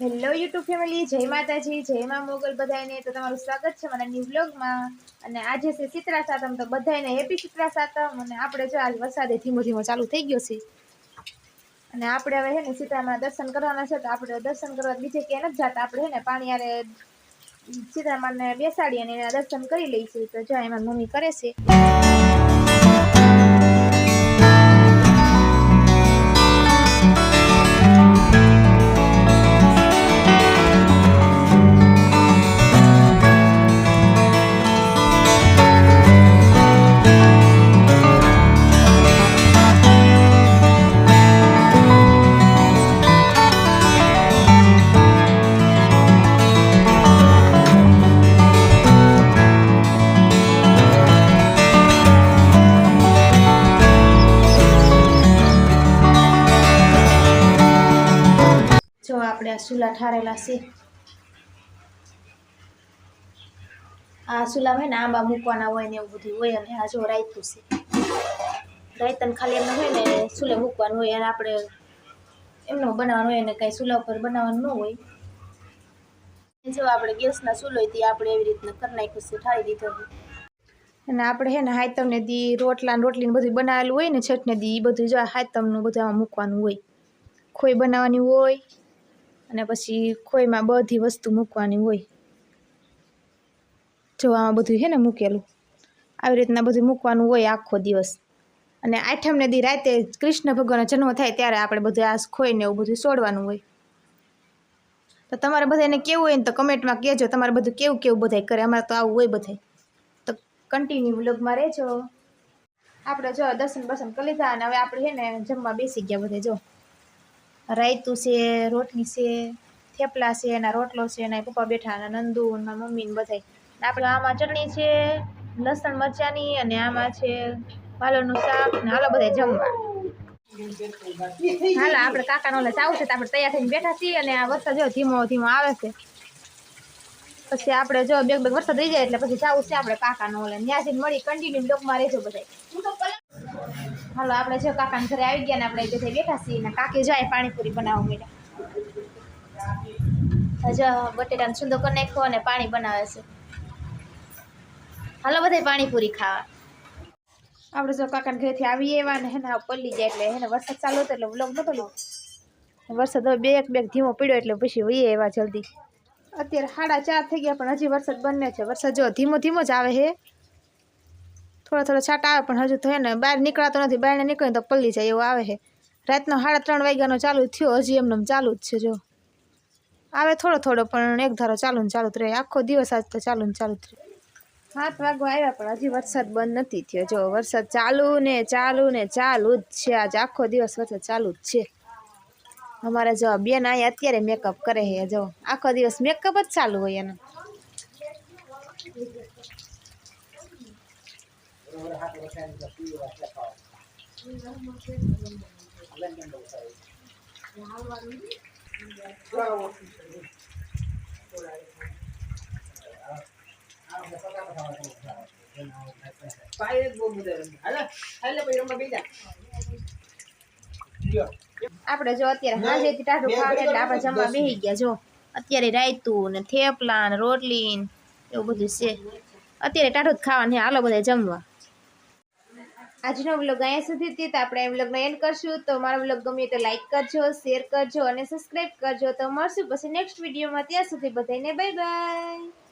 Hello YouTube family જય માતાજી, જય મા મોગલ બધાને તો તમારું સ્વાગત છે મારા ન્યૂ બ્લોગમાં અને આજે છે ચિત્રા સાતમ. તો બધાને હેપી ચિત્રા સાતમ. અને આપણે જો આજ વરસાદે ધીમો ધીમો ચાલુ થઈ ગયો છે. અને આપણે હવે હે ને સીતામાં દર્શન કરવાના છે. તો આપણે દર્શન કરવા બીજે ક્યાં નથી જતા. આપણે હે ને પાણી યારે સીતામાને બેસાડી અને એના દર્શન કરી લઈશું. તો જો એમાં મમ્મી કરે છે. આપણે સુલા ઠારેલા છે. આ સુલામાં હોય ને આંબા મૂકવાના હોય ને એવું બધું હોય અને આ જો રાયતું છે. રાયતન ખાલી એમને હોય ને સુલે મૂકવાનું હોય અને આપણે એમનો બનાવવાનું હોય ને કાંઈ સુલા ઉપર બનાવવાનું ન હોય. જો આપણે ગેસના ચૂલો હોય તે આપણે એવી રીતના કરી નાખ્યું છે, ઠારી દીધો અને આપણે હે ને હાયતમને દી રોટલા ને રોટલી બધું બનાવેલું હોય ને છઠને દી એ બધું જો હાયતમનું બધું આમાં મૂકવાનું હોય. ખોઈ બનાવવાની હોય અને પછી ખોઈમાં બધી વસ્તુ મૂકવાની હોય. જો આમાં બધું છે ને મૂકેલું. આવી રીતના બધું મૂકવાનું હોય આખો દિવસ. અને આઠમને દી રાતે કૃષ્ણ ભગવાનનો જન્મ થાય ત્યારે આપણે બધું આ ખોઈને એવું બધું છોડવાનું હોય. તો તમારે બધાને કેવું હોય ને તો કમેન્ટમાં કહેજો. તમારે બધું કેવું કેવું બધાય કરે. અમારે તો આવું હોય બધાય. તો કન્ટિન્યુ વ્લોગમાં રહેજો. આપણે જો દર્શન બસન કરી લીધા અને હવે આપણે છે ને જમવા બેસી ગયા બધે જો. રાયતું છે, રોટલી છે, થેપલા છે, એના રોટલો છે, એના પપ્પા બેઠા અને નંદુ અને મમ્મી ને બધાય. આપણે આમાં ચટણી છે, લસણ મરચાંની અને આમાં છે પાલરનું શાક ને હાલો બધા જમવા. હાલો, આપણે કાકાનો ઓલા ચાવું છે તો આપણે તૈયાર થઈને બેઠા છીએ અને આ વરસાદ જો ધીમો ધીમો આવે છે. પછી આપણે જો બે બે વરસાદ થઈ જાય એટલે પછી ચાવું છે આપણે કાકાનો ઓલા. જઈને મળી કન્ટિન્યુ બ્લોકમાં રહેજો બધા હાલો, આપણે જો કાકાને ઘરે આવી ગયા ને આપણે બધા બેઠા છીએ ને કાકી જાય પાણીપુરી બનાવવા માંડ્યા હજુ બટેટાને સુંદર કરી નાખ્યો અને પાણી બનાવે છે. હાલો બધા પાણીપુરી ખાવા. આપણે જો કાકાને ઘરેથી આવી એવા ને હેને પલ્લી જાય એટલે હેને વરસાદ ચાલુ હતો એટલે વ્લોગ નતો વરસાદ હવે બે એક બે ધીમો પીડ્યો એટલે પછી વહીએ એવા જલ્દી. અત્યારે સાડા ચાર થઈ ગયા પણ હજી વરસાદ બંને છે. વરસાદ જો ધીમો ધીમો જ આવે હે. થોડા થોડા છાંટા આવે, પણ હજુ તો હે ને બહાર નીકળાતો નથી. બહાર નીકળે તો પલ્લી જાય એવું આવે છે. રાતનો સાડા ત્રણ વાગ્યાનો ચાલુ થયો. હજી એમને ચાલુ જ છે, જો. આવે થોડો થોડો પણ એક ધારો ચાલુ ને ચાલુ જ રહે. આખો દિવસ આજ તો ચાલુ ને ચાલુ જ રહે. સાત વાગવા આવ્યા, પણ હજી વરસાદ બંધ નથી થયો. જો, વરસાદ ચાલુ ને ચાલુ ને ચાલુ જ છે. આજ આખો દિવસ વરસાદ ચાલુ જ છે. અમારે જો બેન અહીંયા અત્યારે મેકઅપ કરે છે, જો. આખો દિવસ મેકઅપ જ ચાલુ હોય એનો. આપણે જો અત્યારે હાજેથી ટાઢું ખાવા એટલે આપણે જમવા બેસી ગયા જો. અત્યારે રાયતું ને થેપલા ને રોટલી એવું બધું છે. અત્યારે ટાઢું જ ખાવાનું હાલો બધા જમવા. આજનો વ્લોગ અહીંયા સુધી હતી તો આપણે વ્લોગનો એન્ડ કરશું. તો મારો વ્લોગ ગમ્યો તો લાઈક કરજો શેર કરજો અને સબસ્ક્રાઈબ કરજો. તો મળશું પછી નેક્સ્ટ વિડીયોમાં ત્યાં સુધી બધાને બાય બાય